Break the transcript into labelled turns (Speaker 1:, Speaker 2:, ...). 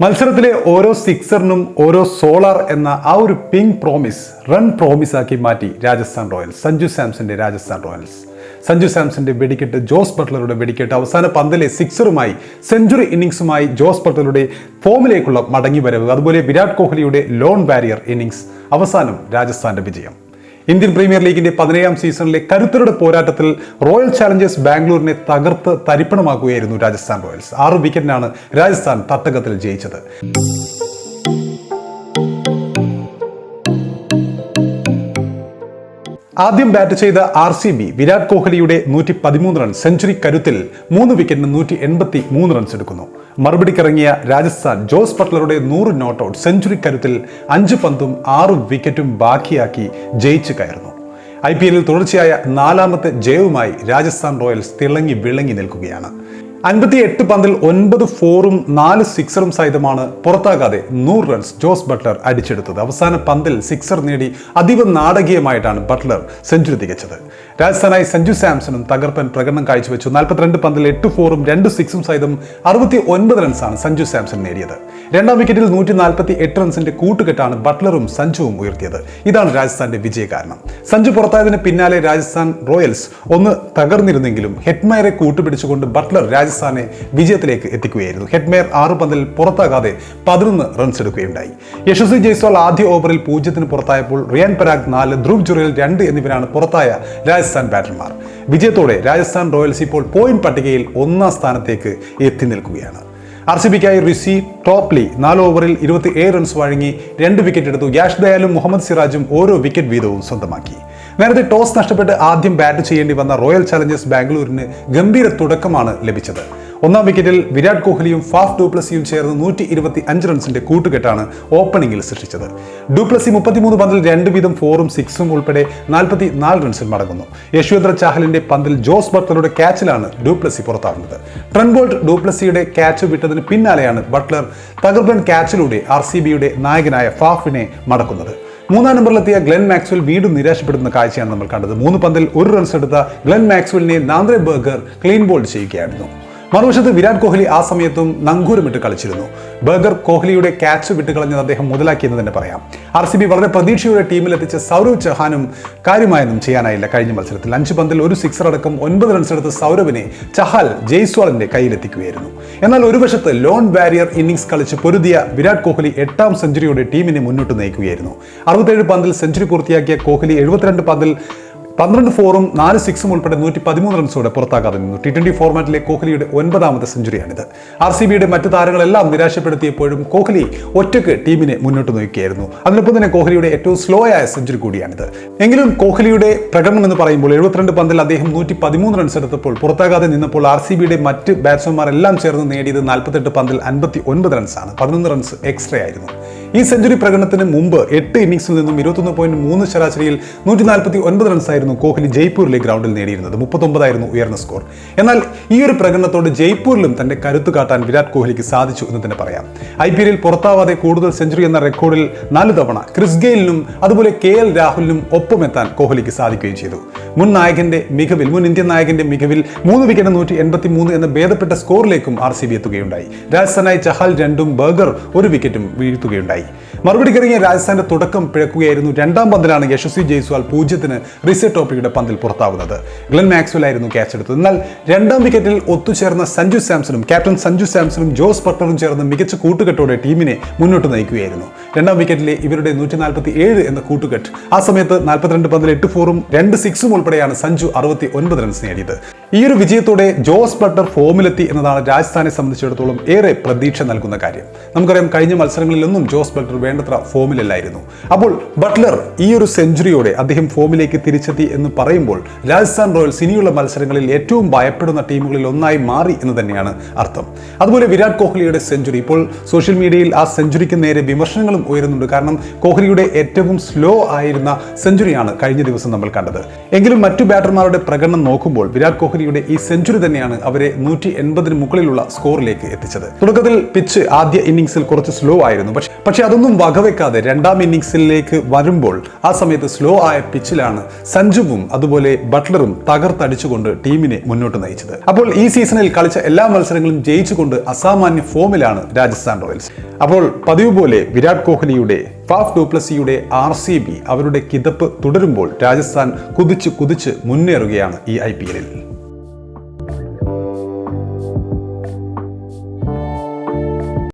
Speaker 1: മത്സരത്തിലെ ഓരോ സിക്സറിനും ഓരോ സോളാർ എന്ന ആ ഒരു പിങ്ക് പ്രോമിസ് റൺ പ്രോമിസ് ആക്കി മാറ്റി രാജസ്ഥാൻ റോയൽസ് സഞ്ജു സാംസന്റെ രാജസ്ഥാൻ റോയൽസ്. സഞ്ജു സാംസന്റെ വെടിക്കെട്ട് ജോസ് ബട്ട്ലറുടെ വെടിക്കെട്ട് അവസാന പന്തിലെ സിക്സറുമായി സെഞ്ചുറി ഇന്നിങ്സുമായി ജോസ് ബട്ട്ലറുടെ ഫോമിലേക്കുള്ള മടങ്ങി വരവ് അതുപോലെ വിരാട് കോഹ്ലിയുടെ ലോൺ ബാരിയർ ഇന്നിങ്സ് അവസാനം രാജസ്ഥാന്റെ വിജയം. ഇന്ത്യൻ പ്രീമിയർ ലീഗിന്റെ പതിനേഴാം സീസണിലെ കരുത്തരുടെ പോരാട്ടത്തിൽ റോയൽ ചാലഞ്ചേഴ്സ് ബാംഗ്ലൂരിനെ തകർത്ത് തരിപ്പണമാക്കുകയായിരുന്നു രാജസ്ഥാൻ റോയൽസ്. ആറ് വിക്കറ്റിനാണ് രാജസ്ഥാൻ തട്ടകത്തിൽ ജയിച്ചത്. ആദ്യം ബാറ്റ് ചെയ്ത ആർ സി ബി വിരാട് കോഹ്ലിയുടെ നൂറ്റി പതിമൂന്ന് റൺ സെഞ്ചുറി കരുത്തിൽ മൂന്ന് വിക്കറ്റിന് നൂറ്റി എൺപത്തി മൂന്ന് റൺസ് എടുക്കുന്നു. മറുപടിക്കിറങ്ങിയ രാജസ്ഥാൻ ജോസ് ബട്ട്ലറുടെ നൂറ് നോട്ട് ഔട്ട് സെഞ്ചുറി കരുത്തിൽ അഞ്ച് പന്തും ആറ് വിക്കറ്റും ബാക്കിയാക്കി ജയിച്ചു കയറുന്നു. ഐ പി എല്ലിൽ തുടർച്ചയായ നാലാമത്തെ ജയവുമായി രാജസ്ഥാൻ റോയൽസ് തിളങ്ങി വിളങ്ങി നിൽക്കുകയാണ്. അൻപത്തി എട്ട് പന്തിൽ ഒൻപത് ഫോറും നാല് സിക്സറും സഹിതമാണ് പുറത്താകാതെ നൂറ് റൺസ് ജോസ് ബട്ട്ലർ അടിച്ചെടുത്തത്. അവസാന പന്തിൽ സിക്സർ നേടി അതീവ നാടകീയമായിട്ടാണ് ബട്ട്ലർ സെഞ്ചുറി തികച്ചത്. രാജസ്ഥാനായി സഞ്ജു സാംസണും തകർപ്പൻ പ്രകടനം കാഴ്ചവെച്ചു. നാൽപ്പത്തിരണ്ട് പന്തിൽ എട്ട് ഫോറും രണ്ട് സിക്സും സഹിതം അറുപത്തി ഒൻപത് റൺസാണ് സഞ്ജു സാംസൺ നേടിയത്. രണ്ടാം വിക്കറ്റിൽ നൂറ്റി നാൽപ്പത്തി എട്ട് റൺസിന്റെ കൂട്ടുകെട്ടാണ് ബട്ട്ലറും സഞ്ജുവും ഉയർത്തിയത്. ഇതാണ് രാജസ്ഥാന്റെ വിജയ കാരണം സഞ്ജു പുറത്തായതിന് പിന്നാലെ രാജസ്ഥാൻ റോയൽസ് ഒന്ന് തകർന്നിരുന്നെങ്കിലും ഹെഡ്മയറെ കൂട്ടുപിടിച്ചുകൊണ്ട് ബട്ട്ലർ രാജസ്ഥാനെ വിജയത്തിലേക്ക് എത്തിക്കുകയായിരുന്നു. ഹെഡ്മയർ ആറ് പന്തിൽ പുറത്താകാതെ പതിനൊന്ന് റൺസ് എടുക്കുകയുണ്ടായി. യശസ്വി ജയ്സ്വാൾ ആദ്യ ഓവറിൽ പൂജ്യത്തിന് പുറത്തായപ്പോൾ റിയാൻ പരാഗ് നാല് ധ്രുവ് ജുറേൽ രണ്ട് എന്നിവരാണ് പുറത്തായ രാജസ്ഥാൻ ബാറ്റർമാർ വിജയത്തോടെ രാജസ്ഥാൻ റോയൽസ് ഇപ്പോൾ പോയിന്റ് പട്ടികയിൽ ഒന്നാം സ്ഥാനത്തേക്ക് എത്തി നിൽക്കുകയാണ്. ആർ സി ബിക്കായി റിസി ടോപ്ലി നാല് ഓവറിൽ ഇരുപത്തി ഏഴ് റൺസ് വഴങ്ങി രണ്ട് വിക്കറ്റ് എടുത്തു. യാഷ് ദയാലും മുഹമ്മദ് സിറാജും ഓരോ വിക്കറ്റ് വീതവും സ്വന്തമാക്കി. നേരത്തെ ടോസ് നഷ്ടപ്പെട്ട് ആദ്യം ബാറ്റ് ചെയ്യേണ്ടി വന്ന റോയൽ ചലഞ്ചേഴ്സ് ബാംഗ്ലൂരിന് ഗംഭീര തുടക്കമാണ് ലഭിച്ചത്. ഒന്നാം വിക്കറ്റിൽ വിരാട് കോഹ്ലിയും ഫാഫ് ഡൂപ്ലസിയും ചേർന്ന് നൂറ്റി ഇരുപത്തി അഞ്ച് റൺസിന്റെ കൂട്ടുകെട്ടാണ് ഓപ്പണിംഗിൽ സൃഷ്ടിച്ചത്. ഡൂപ്ലസി മുപ്പത്തിമൂന്ന് പന്തിൽ രണ്ട് വീതം ഫോറും സിക്സും ഉൾപ്പെടെ നാൽപ്പത്തി നാല് റൺസിൽ മടങ്ങുന്നു. യശ്വേന്ദ്ര ചാഹലിന്റെ പന്തിൽ ജോസ് ബട്ട്ലറുടെ ക്യാച്ചിലാണ് ഡൂപ്ലസി പുറത്താകുന്നത് ട്രൻബോൾട്ട് ഡൂപ്ലസിയുടെ ക്യാച്ച് വിട്ടതിന് പിന്നാലെയാണ് ബട്ട്ലർ തകർപ്പൻ ക്യാച്ചിലൂടെ ആർ സി ബിയുടെ നായകനായ ഫാഫിനെ മടക്കുന്നത്. മൂന്നാം നമ്പറിലെത്തിയ ഗ്ലെൻ മാക്സ്വൽ വീണ്ടും നിരാശപ്പെടുന്ന കാഴ്ചയാണ് നമ്മൾ കണ്ടത്. മൂന്ന് പന്തിൽ ഒരു റൺസ് എടുത്ത ഗ്ലെൻ മാക്സ്വലിനെ നാന്ദ്രെ ബർഗർ ക്ലീൻ ബോൾഡ് ചെയ്യുകയായിരുന്നു. മറുവശത്ത് വിരാട് കോഹ്ലി ആ സമയത്തും നങ്കൂരമിട്ട് കളിച്ചിരുന്നു. ബർഗർ കോഹ്ലിയുടെ ക്യാച്ച് വിട്ടുകളഞ്ഞത് അദ്ദേഹം മുതലാക്കിയെന്ന് തന്നെ പറയാം. ആർ സി ബി വളരെ പ്രതീക്ഷയുടെ ടീമിലെത്തിച്ച സൗരവ് ചഹാനും കാര്യമായൊന്നും ചെയ്യാനായില്ല. കഴിഞ്ഞ മത്സരത്തിൽ അഞ്ച് പന്തിൽ ഒരു സിക്സർ അടക്കം ഒൻപത് റൺസ് എടുത്ത സൗരവിനെ ചഹാൽ ജയ്സ്വാളിന്റെ കയ്യിലെത്തിക്കുകയായിരുന്നു. എന്നാൽ ഒരു വശത്ത് ലോൺ ബാരിയർ ഇന്നിംഗ്സ് കളിച്ച് പൊരുതിയ വിരാട് കോഹ്ലി എട്ടാം സെഞ്ചുറിയോടെ ടീമിനെ മുന്നോട്ട് നയിക്കുകയായിരുന്നു. അറുപത്തേഴ് പന്തിൽ സെഞ്ചുറി പൂർത്തിയാക്കിയ കോഹ്ലി എഴുപത്തിരണ്ട് പന്തിൽ പന്ത്രണ്ട് ഫോറും നാല് സിക്സും ഉൾപ്പെടെ നൂറ്റി പതിമൂന്ന് റൺസോടെ പുറത്താകാതെ നിന്നു. ടി ട്വന്റി ഫോർമാറ്റിലെ കോഹ്ലിയുടെ ഒൻപതാമത്തെ സെഞ്ചുറിയാണിത്. ആർ സി ബിയുടെ മറ്റു താരങ്ങളെല്ലാം നിരാശപ്പെടുത്തിയപ്പോഴും കോഹ്ലി ഒറ്റയ്ക്ക് ടീമിനെ മുന്നോട്ട് നോക്കിയായിരുന്നു. അതിനൊപ്പം തന്നെ കോഹ്ലിയുടെ ഏറ്റവും സ്ലോ ആയ സെഞ്ചുറി കൂടിയാണിത്. എങ്കിലും കോഹ്ലിയുടെ പ്രകടനം എന്ന് പറയുമ്പോൾ എഴുപത്തിരണ്ട് പന്തിൽ അദ്ദേഹം നൂറ്റി പതിമൂന്ന് റൺസ് എടുത്തപ്പോൾ പുറത്താകാതെ നിന്നപ്പോൾ ആർ സി ബിയുടെ മറ്റ് ബാറ്റ്സ്മാരെല്ലാം ചേർന്ന് നേടിയത് നാൽപ്പത്തെട്ട് പന്തിൽ അൻപത്തി ഒൻപത് റൺസാണ് പതിനൊന്ന് റൺസ് എക്സ്ട്രാ ആയിരുന്നു. ഈ സെഞ്ചുറി പ്രകടനത്തിന് മുമ്പ് എട്ട് ഇന്നിംഗ്സിൽ നിന്നും ഇരുപത്തൊന്ന് പോയിന്റ് മൂന്ന് ശരാശരിയിൽ നൂറ്റി നാൽപ്പത്തി ഒൻപത് റൺസായിരുന്നു കോഹ്ലി ജയ്പൂരിലെ ഗ്രൗണ്ടിൽ നേടിയിരുന്നത്. മുപ്പത്തൊമ്പതായിരുന്നു ഉയർന്ന സ്കോർ. എന്നാൽ ഈ ഒരു പ്രകടനത്തോട് ജയ്പൂരിലും തന്റെ കരുത്ത് കാട്ടാൻ വിരാട് കോഹ്ലിക്ക് സാധിച്ചു എന്ന് തന്നെ പറയാം. ഐ പി എല്ലിൽ പുറത്താവാതെ കൂടുതൽ സെഞ്ചുറി എന്ന റെക്കോർഡിൽ നാല് തവണ ക്രിസ് ഗെയിലിനും അതുപോലെ കെ എൽ രാഹുലിനും ഒപ്പമെത്താൻ കോഹ്ലിക്ക് സാധിക്കുകയും ചെയ്തു. മുൻ നായകന്റെ മികവിൽ മുൻ ഇന്ത്യൻ നായകന്റെ മികവിൽ മൂന്ന് വിക്കറ്റ് നൂറ്റി എൺപത്തി മൂന്ന് എന്ന ഭേദപ്പെട്ട സ്കോറിലേക്കും ആർ സി ബി എത്തുകയുണ്ടായി. രാജസ്ഥാനായി ചഹൽ രണ്ടും ബർഗർ ഒരു വിക്കറ്റും വീഴ്ത്തുകയുണ്ടായി. മറുപടി മറുപടിക്കിറങ്ങിയ രാജസ്ഥാന്റെ തുടക്കം പിഴക്കുകയായിരുന്നു. രണ്ടാം പന്തിലാണ് യശസ്വി ജയ്സ്വാൾ പൂജ്യത്തിന് റിസെ ടോപ്പിയുടെ പന്തിൽ പുറത്താവുന്നത്. ഗ്ലെൻ മാക്സ്വൽ ആയിരുന്നു ക്യാച്ച് എടുത്തത്. എന്നാൽ രണ്ടാം വിക്കറ്റിൽ ഒത്തുചേർന്ന സഞ്ജു സാംസണും ക്യാപ്റ്റൻ സഞ്ജു സാംസണും ജോസ് ബട്ട്ലറും ചേർന്ന് മികച്ച കൂട്ടുകെട്ടോടെ ടീമിനെ മുന്നോട്ട് നയിക്കുകയായിരുന്നു. രണ്ടാം വിക്കറ്റിലെ ഇവരുടെ നൂറ്റി നാൽപ്പത്തി ഏഴ് എന്ന കൂട്ടുകെട്ട്. ആ സമയത്ത് നാൽപ്പത്തിരണ്ട് പന്തിൽ എട്ട് ഫോറും രണ്ട് സിക്സും ഉൾപ്പെടെയാണ് സഞ്ജു അറുപത്തി ഒൻപത് റൺസ് നേടിയത്. ഈ ഒരു വിജയത്തോടെ ജോസ് ബട്ട്ലർ ഫോമിലെത്തി എന്നതാണ് രാജസ്ഥാനെ സംബന്ധിച്ചിടത്തോളം ഏറെ പ്രതീക്ഷ നൽകുന്ന കാര്യം. നമുക്കറിയാം കഴിഞ്ഞ മത്സരങ്ങളിലൊന്നും ജോസ് ബട്ടർ വേണ്ടത്ര ഫോമിലല്ലായിരുന്നു. അപ്പോൾ ബട്ട്ലർ ഈ ഒരു സെഞ്ചുറിയോടെ അദ്ദേഹം ഫോമിലേക്ക് തിരിച്ചെത്തി എന്ന് പറയുമ്പോൾ രാജസ്ഥാൻ റോയൽസ് ഇനിയുള്ള മത്സരങ്ങളിൽ ഏറ്റവും ഭയപ്പെടുന്ന ടീമുകളിൽ ഒന്നായി മാറി എന്ന് തന്നെയാണ് അർത്ഥം. അതുപോലെ വിരാട് കോഹ്ലിയുടെ സെഞ്ചുറി. ഇപ്പോൾ സോഷ്യൽ മീഡിയയിൽ ആ സെഞ്ചുറിക്ക് നേരെ വിമർശനങ്ങളും ഉയരുന്നുണ്ട്. കാരണം കോഹ്ലിയുടെ ഏറ്റവും സ്ലോ ആയിരുന്ന സെഞ്ചുറിയാണ് കഴിഞ്ഞ ദിവസം നമ്മൾ കണ്ടത്. എങ്കിലും മറ്റു ബാറ്റർമാരുടെ പ്രകടനം നോക്കുമ്പോൾ വിരാട് കോഹ്ലിയുടെ ഈ സെഞ്ചുറി തന്നെയാണ് അവരെ നൂറ്റി എൺപതിന് മുകളിലുള്ള സ്കോറിലേക്ക് എത്തിച്ചത്. തുടക്കത്തിൽ പിച്ച് ആദ്യ ഇന്നിംഗ്സിൽ കുറച്ച് സ്ലോ ആയിരുന്നു. പക്ഷേ പക്ഷെ അതൊന്നും വകവെക്കാതെ രണ്ടാം ഇന്നിംഗ്സിലേക്ക് വരുമ്പോൾ ആ സമയത്ത് സ്ലോ ആയ പിച്ചിലാണ് സഞ്ജുവും അതുപോലെ ബട്ട്ലറും തകർത്തടിച്ചുകൊണ്ട് ടീമിനെ മുന്നോട്ട് നയിച്ചത്. അപ്പോൾ ഈ സീസണിൽ കളിച്ച എല്ലാ മത്സരങ്ങളും ജയിച്ചുകൊണ്ട് അസാമാന്യ ഫോമിലാണ് രാജസ്ഥാൻ റോയൽസ്. അപ്പോൾ പതിവ് പോലെ വിരാട് കോഹ്ലിയുടെ ഫാഫ് ഡൂപ്ലസിയുടെ ആർ സി ബി അവരുടെ കിതപ്പ് തുടരുമ്പോൾ രാജസ്ഥാൻ കുതിച്ച് കുതിച്ച് മുന്നേറുകയാണ് ഈ ഐ പി എല്ലിൽ.